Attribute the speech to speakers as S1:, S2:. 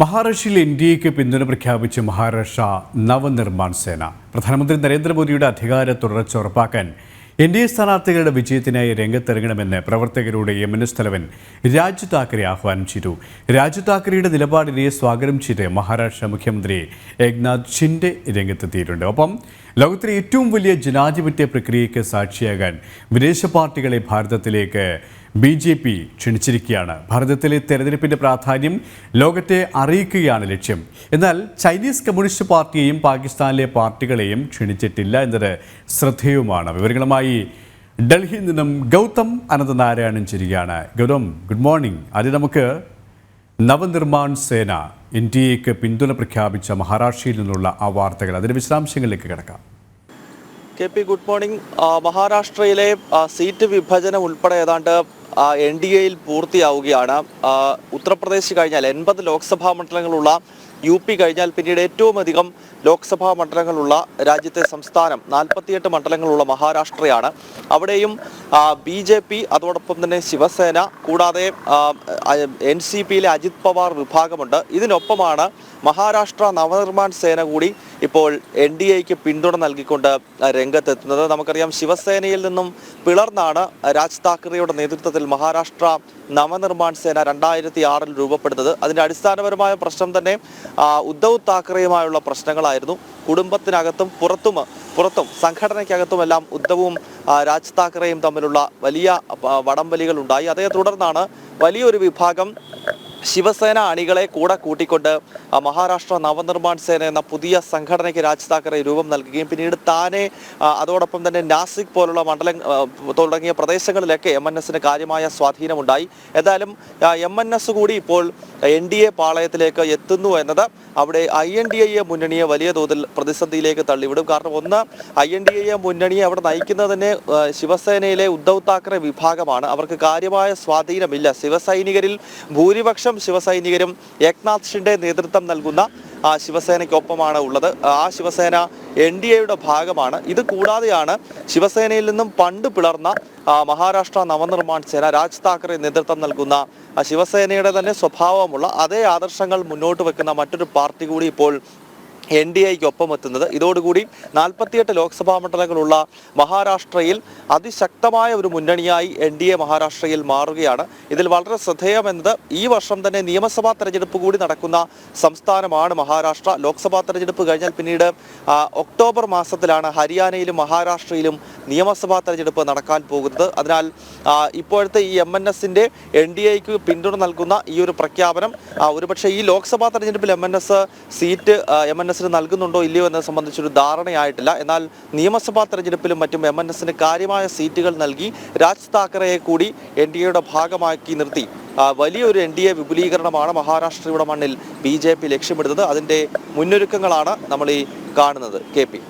S1: മഹാരാഷ്ട്രയിൽ N D എക്ക് പിന്തുണ പ്രഖ്യാപിച്ച് മഹാരാഷ്ട്ര നവനിർമ്മാൺ സേന. പ്രധാനമന്ത്രി നരേന്ദ്രമോദിയുടെ അധികാര തുടർച്ച ഉറപ്പാക്കാൻ എൻ ഡി എ സ്ഥാനാർത്ഥികളുടെ വിജയത്തിനായി രംഗത്തിറങ്ങണമെന്ന് പ്രവർത്തകരുടെ എം എൻ എസ് തലവൻ രാജു താക്കറെ ആഹ്വാനം ചെയ്തു. രാജു താക്കറെയുടെ നിലപാടിനെ സ്വാഗതം ചെയ്ത് മഹാരാഷ്ട്ര മുഖ്യമന്ത്രി ഏക്നാഥ് ഷിൻഡെ രംഗത്തെത്തിയിട്ടുണ്ട്. ഒപ്പം ലോകത്തിലെ ഏറ്റവും വലിയ ജനാധിപത്യ പ്രക്രിയയ്ക്ക് സാക്ഷിയാകാൻ വിദേശ പാർട്ടികളെ ഭാരതത്തിലേക്ക് ബി ജെ പി ക്ഷണിച്ചിരിക്കുകയാണ്. ഭാരതത്തിലെ തെരഞ്ഞെടുപ്പിന്റെ പ്രാധാന്യം ലോകത്തെ അറിയിക്കുകയാണ് ലക്ഷ്യം. എന്നാൽ ചൈനീസ് കമ്മ്യൂണിസ്റ്റ് പാർട്ടിയെയും പാകിസ്ഥാനിലെ പാർട്ടികളെയും ക്ഷണിച്ചിട്ടില്ല എന്നത് ശ്രദ്ധേയവുമാണ്. വിവരങ്ങളുമായി ഡൽഹിയിൽ നിന്നും Gautam Ananthanarayanan ചിരികയാണ്. Gautam good morning. ആദ്യം നമുക്ക് നവനിർമ്മാൺ സേന എൻ ഡി എക്ക് പിന്തുണ പ്രഖ്യാപിച്ച മഹാരാഷ്ട്രയിൽ നിന്നുള്ള ആ വാർത്തകൾ. അതിന്റെ വിശദാംശങ്ങളിലേക്ക് കിടക്കാം.
S2: K P good morning. മഹാരാഷ്ട്രയിലെ സീറ്റ് വിഭജനം ഉൾപ്പെടെ ഏതാണ്ട് എൻ ഡി എയിൽ പൂർത്തിയാവുകയാണ്. ഉത്തർപ്രദേശ് കഴിഞ്ഞാൽ എൺപത് ലോക്സഭാ മണ്ഡലങ്ങളുള്ള യു പി കഴിഞ്ഞാൽ പിന്നീട് ഏറ്റവും അധികം ലോക്സഭാ മണ്ഡലങ്ങളുള്ള രാജ്യത്തെ സംസ്ഥാനം നാൽപ്പത്തിയെട്ട് മണ്ഡലങ്ങളുള്ള മഹാരാഷ്ട്രയാണ്. അവിടെയും ബി ജെ പി അതോടൊപ്പം തന്നെ ശിവസേന കൂടാതെ എൻ സി പിയിലെ അജിത് പവാർ വിഭാഗമുണ്ട്. ഇതിനൊപ്പമാണ് മഹാരാഷ്ട്ര നവനിർമ്മാൺ സേന കൂടി ഇപ്പോൾ എൻ ഡി എക്ക് പിന്തുണ നൽകിക്കൊണ്ട് രംഗത്തെത്തുന്നത്. നമുക്കറിയാം ശിവസേനയിൽ നിന്നും പിളർന്നാണ് രാജ് താക്കറെയുടെ നേതൃത്വത്തിൽ മഹാരാഷ്ട്ര നവനിർമ്മാൺ സേന രണ്ടായിരത്തി ആറിൽ രൂപപ്പെടുന്നത്. അതിന്റെ അടിസ്ഥാനപരമായ പ്രശ്നം തന്നെ ഉദ്ധവ് താക്കറെയുമായുള്ള പ്രശ്നങ്ങളായിരുന്നു. കുടുംബത്തിനകത്തും പുറത്തും പുറത്തും സംഘടനയ്ക്കകത്തുമെല്ലാം ഉദ്ധവും രാജ് താക്കറെയും തമ്മിലുള്ള വലിയ വടംവലികൾ ഉണ്ടായി. അതേ തുടർന്നാണ് വലിയൊരു വിഭാഗം ശിവസേന അണികളെ കൂടെ കൂട്ടിക്കൊണ്ട് മഹാരാഷ്ട്ര നവനിർമ്മാൺ സേന എന്ന പുതിയ സംഘടനയ്ക്ക് രാജ് താക്കറെ രൂപം നൽകുകയും പിന്നീട് താനെ അതോടൊപ്പം തന്നെ നാസിക് പോലുള്ള മണ്ഡലം തുടങ്ങിയ പ്രദേശങ്ങളിലൊക്കെ എം എൻ എസിന് കാര്യമായ സ്വാധീനമുണ്ടായി. ഏതായാലും എം എൻ എസ് കൂടി ഇപ്പോൾ എൻ ഡി എ പാളയത്തിലേക്ക് എത്തുന്നു എന്നത് അവിടെ ഐ എൻ ഡി എ മുന്നണിയെ വലിയ തോതിൽ പ്രതിസന്ധിയിലേക്ക് തള്ളിവിടും. കാരണം ഒന്ന് ഐ എൻ ഡി എ മുന്നണിയെ അവിടെ നയിക്കുന്നത് തന്നെ ശിവസേനയിലെ ഉദ്ധവ് താക്കറെ വിഭാഗമാണ്. അവർക്ക് കാര്യമായ സ്വാധീനമില്ല. ശിവസൈനികരിൽ ഭൂരിപക്ഷം ശിവസൈനികരും ഏക്നാഥ് ഷിൻഡെ നേതൃത്വം നൽകുന്ന ആ ശിവസേനയ്ക്കൊപ്പമാണ് ഉള്ളത്. ആ ശിവസേന എൻ ഡി എയുടെ ഭാഗമാണ്. ഇത് കൂടാതെയാണ് ശിവസേനയിൽ നിന്നും പണ്ട് പിളർന്ന മഹാരാഷ്ട്ര നവനിർമ്മാൺ സേന രാജ് താക്കറെ നേതൃത്വം നൽകുന്ന ശിവസേനയുടെ തന്നെ സ്വഭാവമുള്ള അതേ ആദർശങ്ങൾ മുന്നോട്ട് വെക്കുന്ന മറ്റൊരു പാർട്ടി കൂടി ഇപ്പോൾ എൻ ഡി എക്ക് ഒപ്പം എത്തുന്നത്. ഇതോടുകൂടി നാൽപ്പത്തിയെട്ട് ലോക്സഭാ മണ്ഡലങ്ങളുള്ള മഹാരാഷ്ട്രയിൽ അതിശക്തമായ ഒരു മുന്നണിയായി എൻ ഡി എ മഹാരാഷ്ട്രയിൽ മാറുകയാണ്. ഇതിൽ വളരെ ശ്രദ്ധേയമെന്നത് ഈ വർഷം തന്നെ നിയമസഭാ തെരഞ്ഞെടുപ്പ് കൂടി നടക്കുന്ന സംസ്ഥാനമാണ് മഹാരാഷ്ട്ര. ലോക്സഭാ തെരഞ്ഞെടുപ്പ് കഴിഞ്ഞാൽ പിന്നീട് ഒക്ടോബർ മാസത്തിലാണ് ഹരിയാനയിലും മഹാരാഷ്ട്രയിലും നിയമസഭാ തെരഞ്ഞെടുപ്പ് നടക്കാൻ പോകുന്നത്. അതിനാൽ ഇപ്പോഴത്തെ ഈ എം എൻ എസിന്റെ എൻ ഡി എക്ക് പിന്തുണ നൽകുന്ന ഈ ഒരു പ്രഖ്യാപനം ഒരുപക്ഷെ ഈ ലോക്സഭാ തെരഞ്ഞെടുപ്പിൽ M N S seat M N എസിന് നൽകുന്നുണ്ടോ ഇല്ലയോ എന്നത് സംബന്ധിച്ചൊരു ധാരണയായിട്ടില്ല. എന്നാൽ നിയമസഭാ തെരഞ്ഞെടുപ്പിലും മറ്റും എം എൻ എസിന് കാര്യമായ സീറ്റുകൾ നൽകി രാജ് താക്കറയെ കൂടി എൻ ഡി എയുടെ ഭാഗമാക്കി നിർത്തി. വലിയൊരു എൻ ഡി എ വിപുലീകരണമാണ് മഹാരാഷ്ട്രയുടെ മണ്ണിൽ ബി ജെ പി ലക്ഷ്യമിടുന്നത്. അതിന്റെ മുന്നൊരുക്കങ്ങളാണ് നമ്മൾ ഈ കാണുന്നത്. K P.